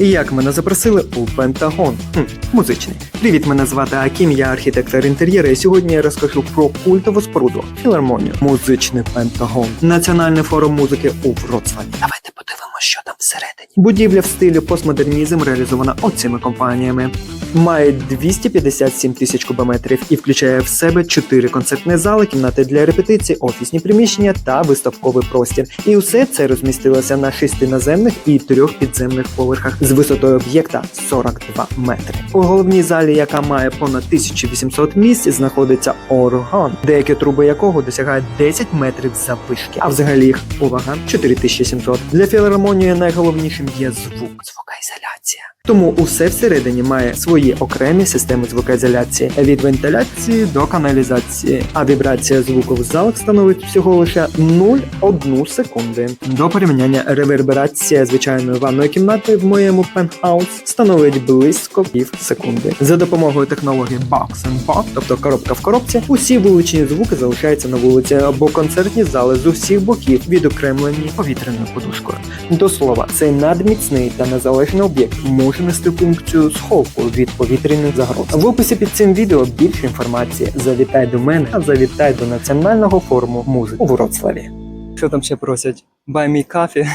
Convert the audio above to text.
І як мене запросили у Пентагон. Хм, музичний. Привіт, мене звати Акім, я архітектор інтер'єру, і сьогодні я розкажу про культову споруду філармонію. Музичний Пентагон. Національний форум музики у Вроцлаві. Давайте подивимося, що там всередині. Будівля в стилі постмодернізм реалізована оцими компаніями. Має 257 тисяч кубометрів і включає в себе 4 концертні зали, кімнати для репетицій, офісні приміщення та виставковий простір. І усе це розмістилося на 6 наземних і 3 підземних поверхах з висотою об'єкта 42 метри. У головній залі, яка має понад 1800 місць, знаходиться орган, деякі труби якого досягають 10 метрів заввишки. А взагалі їх увага 4700. Для філармонії найголовнішим є звук, звукоізоляція. Тому усе всередині має свої окремі системи звукоізоляції від вентиляції до каналізації, а вібрація звуку в залах становить всього лише 0,1 секунди. До порівняння реверберація звичайної ванної кімнати в моєму пентхаус становить близько пів секунди. За допомогою технології Box and Box, тобто коробка в коробці, усі вуличні звуки залишаються на вулиці або концертні зали з усіх боків відокремлені повітряною подушкою. До слова, цей надміцний та незалежний об'єкт може нести функцію сховку від повітряних загроз. В описі під цим відео більше інформації. Завітай до мене, а завітай до національного форуму музики у Вроцлаві. Що там ще просять? Buy me coffee.